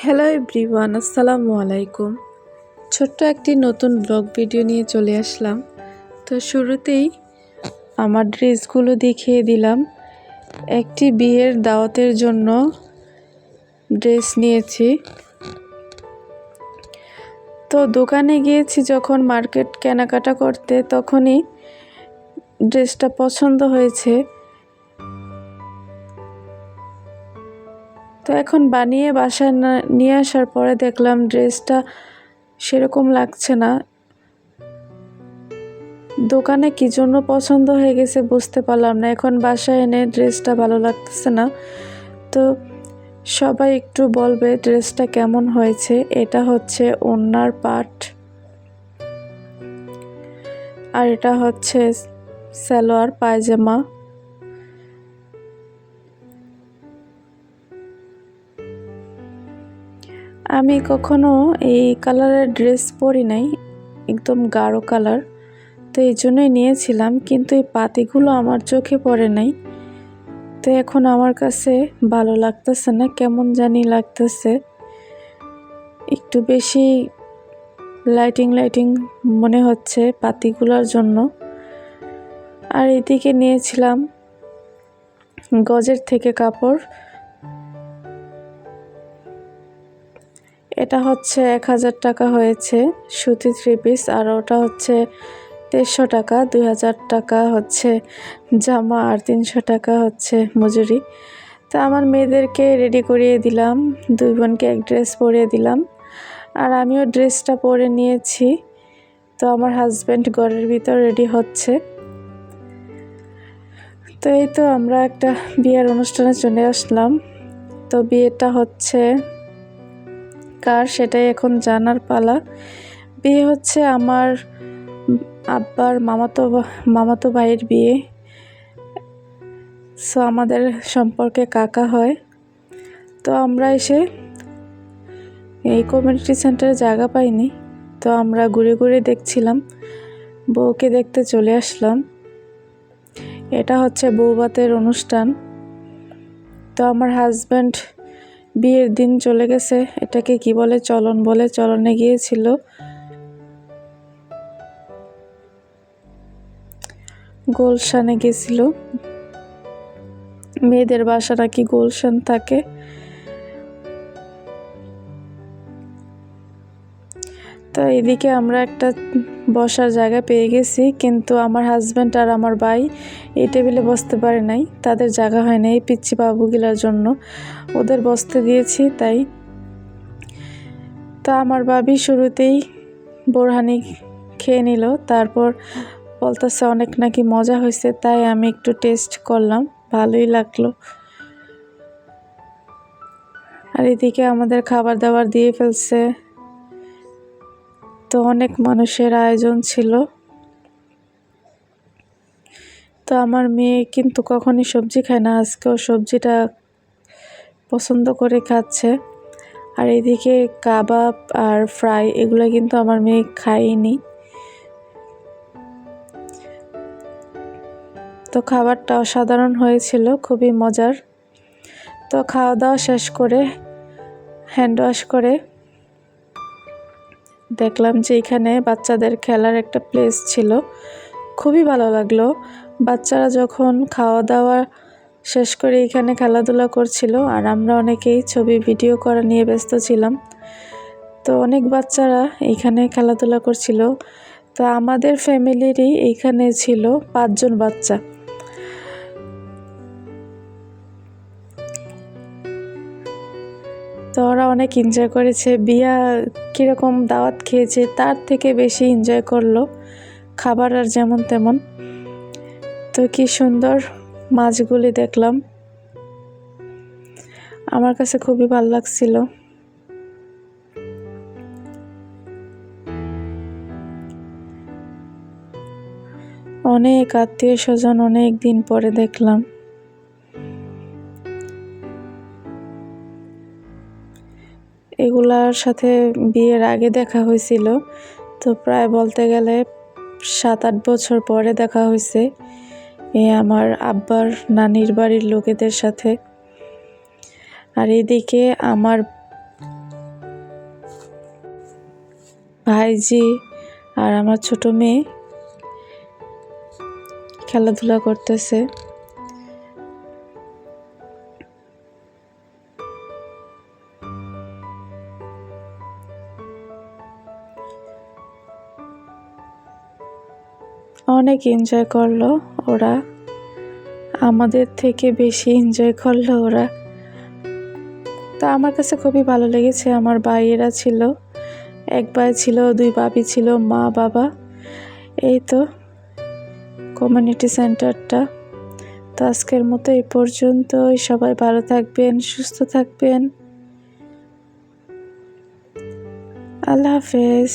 Hello everyone আসসালামু আলাইকুম ছোট্ট একটি নতুন ব্লগ ভিডিও নিয়ে চলে আসলাম। তো শুরুতেই আমার ড্রেসগুলো দেখিয়ে দিলাম। একটি বিয়ের দাওয়াতের জন্য ড্রেস নিয়েছি। তো দোকানে গিয়েছি যখন মার্কেট কেনাকাটা করতে, তখনই ড্রেসটা পছন্দ হয়েছে। তো এখন বানিয়ে বাসায় না- নিয়ে আসার পরে দেখলাম ড্রেসটা সেরকম লাগছে না। দোকানে কি জন্য পছন্দ হয়ে গেছে বুঝতে পারলাম না। এখন বাসায় এনে ড্রেসটা ভালো লাগতেছে না। তো সবাই একটু বলবে ড্রেসটা কেমন হয়েছে। এটা হচ্ছে ওনার পাট। আর এটা হচ্ছে সালোয়ার, পায়জামা। আমি কখনো এই কালারের ড্রেস পরি নাই, একদম গাঢ় কালার। তো এই জন্যই নিয়েছিলাম, কিন্তু এই পাতিগুলো আমার চোখে পড়ে নাই। তো এখন আমার কাছে ভালো লাগতেছে না, কেমন জানি লাগতেছে। একটু বেশি লাইটিং লাইটিং মনে হচ্ছে পাতিগুলোর জন্য। আর এদিকে নিয়েছিলাম গজের থেকে কাপড়। এটা হচ্ছে এক হাজার টাকা হয়েছে, সুতি থ্রি পিস আর ওটা হচ্ছে দেড়শো টাকা, দুই হাজার টাকা হচ্ছে জামা, আর তিনশো টাকা হচ্ছে মজুরি। তো আমার মেয়েদেরকে রেডি করিয়ে দিলাম, দুই বোনকে এক ড্রেস পরিয়ে দিলাম, আর আমিও ড্রেসটা পরে নিয়েছি। তো আমার হাজব্যান্ড ঘরের ভিতর রেডি হচ্ছে। তো এই তো আমরা একটা বিয়ের অনুষ্ঠানে চলে আসলাম। তো বিয়েটা হচ্ছে কার সেটাই এখন জানার পালা। বিয়ে হচ্ছে আমার আব্বার মামাতো মামাতো ভাইয়ের বিয়ে। সো আমাদের সম্পর্কে কাকা হয়। তো আমরা এসে এই কমিউনিটি সেন্টারে জায়গা পাইনি। তো আমরা ঘুরে ঘুরে দেখছিলাম। বউকে দেখতে চলে আসলাম। এটা হচ্ছে বউবাতের অনুষ্ঠান। তো আমার হাজব্যান্ড বিয়ের দিন চলে গেছে। এটাকে কি বলে? চলন বলে। চলনে গিয়েছিল। গোলশানে গেছিল। মেয়েদের বাসা নাকি গোলশান থাকে। তো এদিকে আমরা একটা বসার জায়গা পেয়ে গেছি, কিন্তু আমার হাজব্যান্ড আর আমার ভাই এই টেবিলে বসতে পারে নাই। তাদের জায়গা হয় না এই পিচ্ছি বাবুগুলার জন্য। ওদের বসতে দিয়েছি, তাই। তা আমার বাবি শুরুতেই বোরহানি খেয়ে নিল, তারপর বলতেছে অনেক নাকি মজা হয়েছে, তাই আমি একটু টেস্ট করলাম, ভালোই লাগল। আর এদিকে আমাদের খাবার দাবার দিয়ে ফেলছে। তো অনেক মানুষের আয়োজন ছিল। তো আমার মেয়ে কিন্তু কখনই সবজি খায় না। আজকেও সবজিটা পছন্দ করে খাচ্ছে। আর এদিকে কাবাব আর ফ্রাই এগুলো কিন্তু আমার মেয়ে খায়নি। তো খাবারটা অসাধারণ হয়েছিল, খুবই মজার। তো খাওয়া দাওয়া শেষ করে হ্যান্ড ওয়াশ করে দেখলাম যে এখানে বাচ্চাদের খেলার একটা প্লেস ছিল। খুবই ভালো লাগল। বাচ্চারা যখন খাওয়া দাওয়া শেষ করে এখানে খেলাধুলা করছিল আর আমরা অনেকেই ছবি ভিডিও করা নিয়ে ব্যস্ত ছিলাম। তো অনেক বাচ্চারা এখানে খেলাধুলা করছিল। তো আমাদের ফ্যামিলিরই এইখানে ছিল পাঁচজন বাচ্চা। তো ওরা অনেক এনজয় করেছে। বিয়া কীরকম দাওয়াত খেয়েছে, তার থেকে বেশি এনজয় করল। খাবার আর যেমন তেমন। তো কি সুন্দর মাছগুলি দেখলাম। আমার কাছে খুবই ভালো লাগছিল। অনেক আত্মীয় স্বজন অনেক দিন পরে দেখলাম। এগুলার সাথে বিয়ের আগে দেখা হয়েছিল। তো প্রায় বলতে গেলে সাত আট বছর পরে দেখা হয়েছে এ আমার আব্বার নানির বাড়ির লোকেদের সাথে। আর এদিকে আমার ভাইজি আর আমার ছোট মেয়ে খেলাধুলা করতেছে। অনেক এনজয় করল ওরা। আমাদের থেকে বেশি এনজয় করল ওরা। তো আমার কাছে খুবই ভালো লেগেছে, আমার ভাইয়েরা ছিল, এক ভাই ছিল, দুই বাবি ছিল, মা, বাবা। এই তো কমিউনিটি সেন্টারটা তো আজকের মতো এই পর্যন্তই, সবাই ভালো থাকবেন, সুস্থ থাকবেন। আল্লাহ হাফেজ।